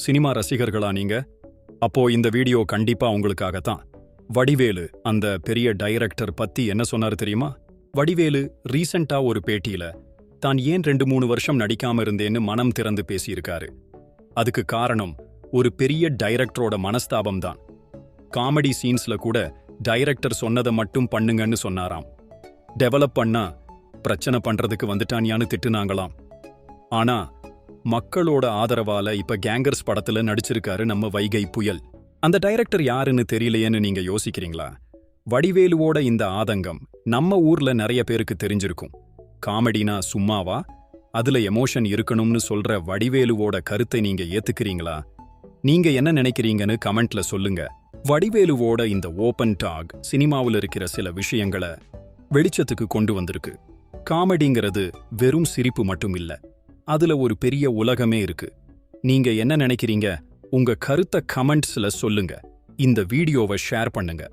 Cinema ரசிகர்களா நீங்க? அப்போ இந்த வீடியோ கண்டிப்பா உங்களுக்காகத்தான். வடிவேலு அந்த பெரிய டைரக்டர் பத்தி என்ன சொன்னாரு தெரியுமா? வடிவேலு ரீசெண்டா ஒரு பேட்டியில தான் ஏன் ரெண்டு மூணு வருஷம் நடிக்காம இருந்தேன்னு மனம் திறந்து பேசியிருக்காரு. அதுக்கு காரணம் ஒரு பெரிய டைரக்டரோட மனஸ்தாபம் தான். காமெடி சீன்ஸ்ல கூட டைரக்டர் சொன்னதை மட்டும் பண்ணுங்கன்னு சொன்னாராம். டெவலப் பண்ணா பிரச்சனை பண்றதுக்கு வந்துட்டான்யான்னு திட்டுனாங்களாம். ஆனா மக்களோட ஆதரவால இப்ப கேங்கர்ஸ் படத்துல நடிச்சிருக்காரு நம்ம வைகை புயல். அந்த டைரக்டர் யாருன்னு தெரியலையேன்னு நீங்க யோசிக்கிறீங்களா? வடிவேலுவோட இந்த ஆதங்கம் நம்ம ஊர்ல நிறைய பேருக்கு தெரிஞ்சிருக்கும். காமெடினா சும்மாவா? அதுல எமோஷன் இருக்கணும்னு சொல்ற வடிவேலுவோட கருத்தை நீங்க ஏத்துக்கிறீங்களா? நீங்க என்ன நினைக்கிறீங்கன்னு கமெண்ட்ல சொல்லுங்க. வடிவேலுவோட இந்த ஓபன் டாக் சினிமாவில் இருக்கிற சில விஷயங்களை வெளிச்சத்துக்கு கொண்டு வந்திருக்கு. காமெடிங்கிறது வெறும் சிரிப்பு மட்டும் இல்ல. அதுல ஒரு பெரிய உலகமே இருக்கு. நீங்க என்ன நினைக்கிறீங்க? உங்க கருத்தை கமெண்ட்ஸ்ல சொல்லுங்க. இந்த வீடியோவை ஷேர் பண்ணுங்க.